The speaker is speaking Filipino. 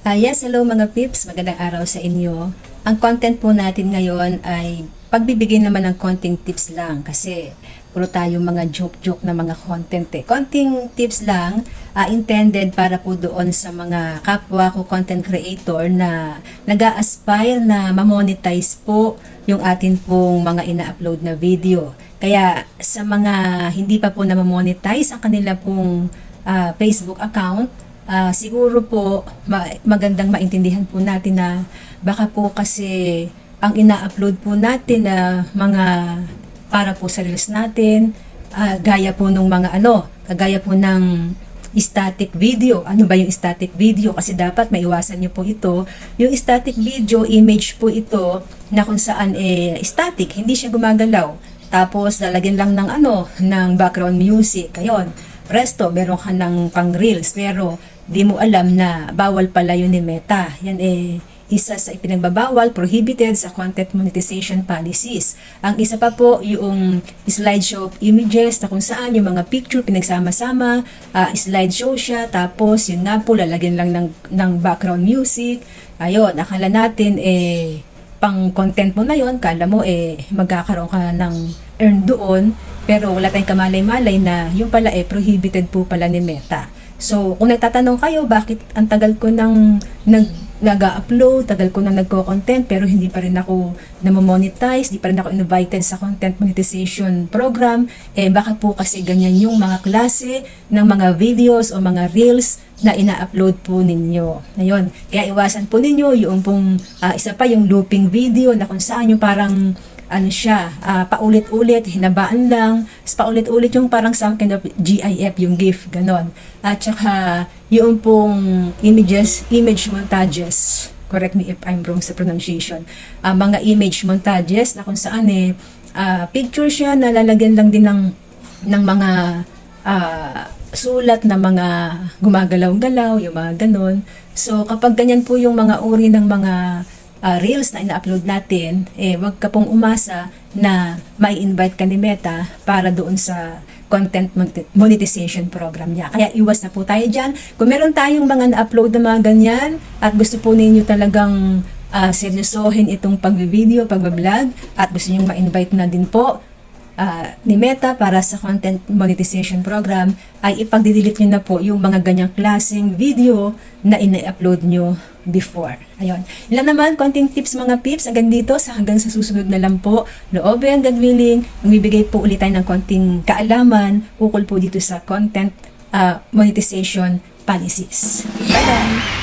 Ah, yes, hello mga pips. Magandang araw sa inyo. Ang content po natin ngayon ay pagbibigay naman ng konting tips lang kasi puro tayo mga joke-joke na mga content eh. Konting tips lang ah, intended para po doon sa mga kapwa ko content creator na nag aspire na ma-monetize po yung atin pong mga ina-upload na video. Kaya sa mga hindi pa po na-monetize ang kanila pong ah, Facebook account, Ah, siguro po ma- magandang maintindihan po natin na baka po kasi ang ina-upload po natin na mga para po sa reels natin ah, gaya po nung mga ano kagaya po ng static video. Ano ba yung static video? Kasi dapat maiwasan niyo po ito. Yung static video, image po ito na kung saan eh static, hindi siya gumagalaw. Tapos lalagyan lang ng ano, ng background music. Ayun. Presto, meron ka ng pang reels pero di mo alam na bawal pala yun ni Meta. Yan eh isa sa ipinagbabawal, prohibited sa content monetization policies. Ang isa pa po yung slideshow images na kung saan yung mga picture pinagsama-sama, ah, slideshow siya, tapos yun nga po lalagyan lang ng, ng background music. Ayun, akala natin eh pang content mo na yon kala mo eh magkakaroon ka ng earn doon pero wala tayong kamalay-malay na yung pala eh prohibited po pala ni Meta. So, kung nagtatanong kayo bakit ang tagal ko nang nag nag-upload, tagal ko nang nagko-content pero hindi pa rin ako namamonetize, hindi pa rin ako invited sa content monetization program, eh baka po kasi ganyan yung mga klase ng mga videos o mga reels na ina-upload po ninyo. Ayun, kaya iwasan po ninyo yung pong ah, isa pa yung looping video na kung saan yung parang ano siya, ah, paulit-ulit, hinabaan lang, paulit-ulit yung parang some kind of GIF, yung GIF, ganon. At saka, yung pong images, image montages, correct me if I'm wrong sa pronunciation, Ah, mga image montages na kung saan eh, ah, picture siya na lalagyan lang din ng, ng mga ah, sulat na mga gumagalaw-galaw, yung mga ganon. So, kapag ganyan po yung mga uri ng mga uh, reels na ina-upload natin, eh wag ka pong umasa na may invite ka ni Meta para doon sa content mon- monetization program niya. Kaya iwas na po tayo dyan. Kung meron tayong mga na-upload na mga ganyan at gusto po ninyo talagang uh, seryosohin itong pag-video, pag-vlog at gusto nyo ma-invite na din po ah, ni Meta para sa content monetization program ay ipag-delete nyo na po yung mga ganyang klaseng video na ina-upload nyo before. Ayun. Ilan naman, konting tips mga pips hanggang dito sa hanggang sa susunod na lang po. Loobin, God willing, magbibigay po ulit tayo ng konting kaalaman ukol po dito sa content ah, monetization policies. Bye-bye!